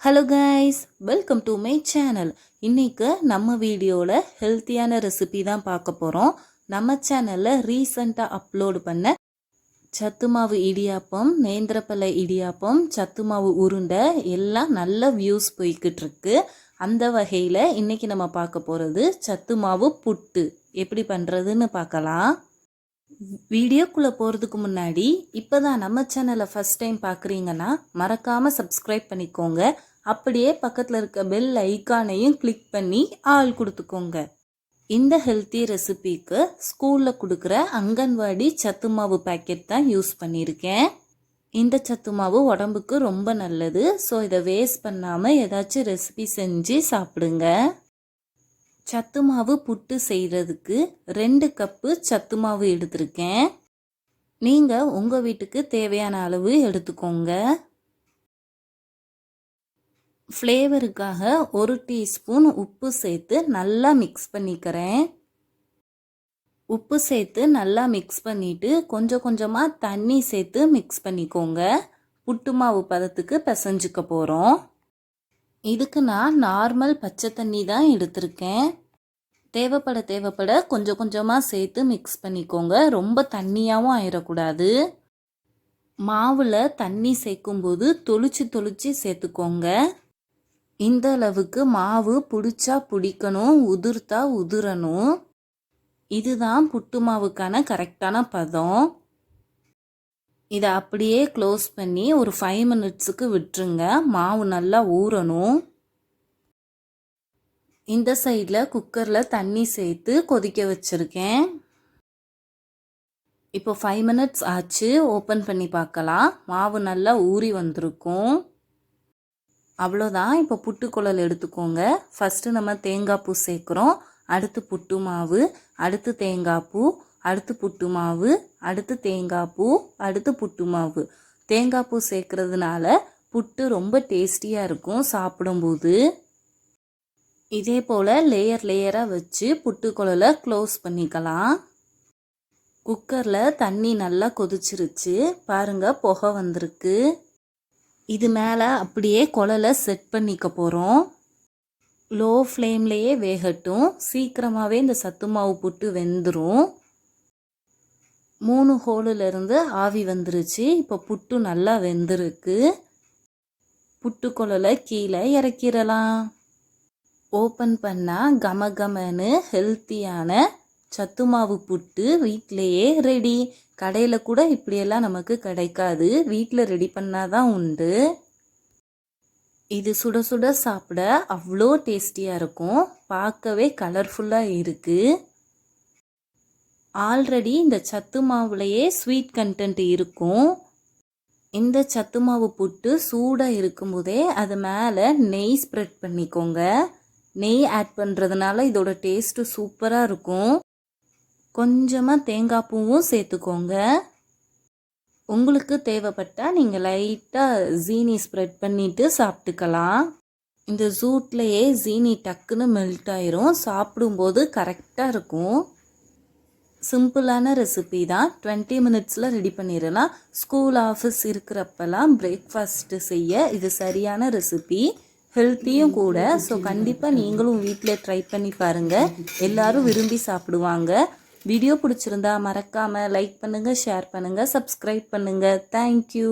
Hello guys welcome to my channel இன்றைக்கு நம்ம வீடியோவில் ஹெல்த்தியான ரெசிபி தான் பார்க்க போகிறோம் நம்ம சேனலில் ரீசண்டாக அப்லோடு பண்ண சத்து மாவு இடியாப்பம் நேந்திரப்பழ இடியாப்பம் சத்து மாவு உருண்டை எல்லாம் நல்ல வியூஸ் போய்கிட்டு இருக்கு. அந்த வகையில் இன்றைக்கி நம்ம பார்க்க போகிறது சத்து மாவு புட்டு. எப்படி பண்ணுறதுன்னு பார்க்கலாம். வீடியோக்குள்ளே போகிறதுக்கு முன்னாடி இப்போ தான் நம்ம சேனலை ஃபஸ்ட் டைம் பார்க்குறீங்கன்னா மறக்காமல் சப்ஸ்கிரைப் பண்ணிக்கோங்க. அப்படியே பக்கத்தில் இருக்க பெல் ஐக்கானையும் கிளிக் பண்ணி ஆள் கொடுத்துக்கோங்க. இந்த ஹெல்த்தி ரெசிபிக்கு ஸ்கூலில் கொடுக்குற அங்கன்வாடி சத்து மாவு பேக்கெட் தான் யூஸ் பண்ணியிருக்கேன். இந்த சத்து மாவு உடம்புக்கு ரொம்ப நல்லது. ஸோ இதை வேஸ்ட் பண்ணாமல் ஏதாச்சும் ரெசிபி செஞ்சு சாப்பிடுங்க. சத்து மாவு புட்டு செய்கிறதுக்கு ரெண்டு கப்பு சத்து மாவு எடுத்திருக்கேன். நீங்கள் உங்கள் வீட்டுக்கு தேவையான அளவு எடுத்துக்கோங்க. ஃப்ளேவருக்காக ஒரு டீஸ்பூன் உப்பு சேர்த்து நல்லா மிக்ஸ் பண்ணிக்கிறேன். உப்பு சேர்த்து நல்லா மிக்ஸ் பண்ணிவிட்டு கொஞ்சம் கொஞ்சமாக தண்ணி சேர்த்து மிக்ஸ் பண்ணிக்கோங்க. புட்டு மாவு பதத்துக்கு பிசைஞ்சிக்க போகிறோம் இதுக்கு நான் நார்மல் பச்சை தண்ணி தான் எடுத்திருக்கேன். தேவைப்பட தேவைப்பட கொஞ்சம் கொஞ்சமாக சேர்த்து மிக்ஸ் பண்ணிக்கோங்க. ரொம்ப தண்ணியாகவும் ஆயிடக்கூடாது மாவில் தண்ணி சேர்க்கும்போது தொளிச்சு தொளிச்சு சேர்த்துக்கோங்க. இந்த அளவுக்கு மாவு பிடிச்சா பிடிக்கணும் உதிர்த்தா உதிரணும். இதுதான் புட்டு மாவுக்கான கரெக்டான பதம். இதை அப்படியே க்ளோஸ் பண்ணி ஒரு ஃபைவ் மினிட்ஸுக்கு விட்டுருங்க. மாவு நல்லா ஊறணும். இந்த சைடில் குக்கரில் தண்ணி சேர்த்து கொதிக்க வச்சுருக்கேன். இப்போ ஃபைவ் மினிட்ஸ் ஆச்சு. ஓப்பன் பண்ணி பார்க்கலாம். மாவு நல்லா ஊறி வந்திருக்கும். அவ்வளோதான். இப்போ புட்டுக்குழல் எடுத்துக்கோங்க. ஃபஸ்ட்டு நம்ம தேங்காய் பூ சேர்க்குறோம். அடுத்து புட்டு மாவு அடுத்து தேங்காய் பூ அடுத்து புட்டு மாவு அடுத்து தேங்காய் பூ அடுத்து புட்டு மாவு. தேங்காய் பூ சேர்க்கறதுனால புட்டு ரொம்ப டேஸ்டியாக இருக்கும் சாப்பிடும்போது. இதே போல் லேயர் லேயராக வச்சு புட்டு குழலை க்ளோஸ் பண்ணிக்கலாம். குக்கரில் தண்ணி நல்லா கொதிச்சிருச்சு. பாருங்கள் புகை வந்திருக்கு. இது மேலே அப்படியே குழலை செட் பண்ணிக்க போகிறோம் லோ ஃப்ளேம்லேயே வேகட்டும். சீக்கிரமாகவே இந்த சத்து மாவு புட்டு வெந்துடும் மூணு ஹோலிலிருந்து ஆவி வந்துருச்சு. இப்போ புட்டு நல்லா வெந்திருக்கு. புட்டுக்குழலை கீழே இறக்கிடலாம். ஓப்பன் பண்ணால் கம கமன்னு ஹெல்த்தியான சத்து மாவு புட்டு வீட்டிலையே ரெடி. கடையில் கூட இப்படியெல்லாம் நமக்கு கிடைக்காது. வீட்டில் ரெடி பண்ணாதான் உண்டு. இது சுட சுட சாப்பிட அவ்வளோ டேஸ்டியாக இருக்கும். பார்க்கவே கலர்ஃபுல்லாக இருக்குது ஆல்ரெடி இந்த சத்து மாவுலையே ஸ்வீட் கண்டென்ட் இருக்கும். இந்த சத்து மாவு புட்டு சூடாக இருக்கும்போதே அது மேலே நெய் ஸ்ப்ரெட் பண்ணிக்கோங்க. நெய் ஆட் பண்ணுறதுனால இதோட டேஸ்ட்டு சூப்பராக இருக்கும். கொஞ்சமாக தேங்காய் பூவும் சேர்த்துக்கோங்க. உங்களுக்கு தேவைப்பட்டால் நீங்கள் லைட்டாக ஜீனி ஸ்ப்ரெட் பண்ணிவிட்டு சாப்பிட்டுக்கலாம். இந்த ஜூட்லேயே ஜீனி டக்குன்னு மெல்ட் ஆயிரும். சாப்பிடும்போது கரெக்டாக இருக்கும். சிம்பிளான ரெசிபி தான். டுவெண்ட்டி மினிட்ஸில் ரெடி பண்ணிடலாம். ஸ்கூல் ஆஃபீஸ் இருக்கிறப்பெல்லாம் பிரேக்ஃபாஸ்ட்டு செய்ய இது சரியான ரெசிபி ஹெல்த்தியும் கூட. ஸோ கண்டிப்பாக நீங்களும் வீட்டில் ட்ரை பண்ணி பாருங்கள் எல்லாரும் விரும்பி சாப்பிடுவாங்க. வீடியோ பிடிச்சிருந்தா மறக்காமல் லைக் பண்ணுங்கள் ஷேர் பண்ணுங்கள் சப்ஸ்கிரைப் பண்ணுங்கள் தேங்க்யூ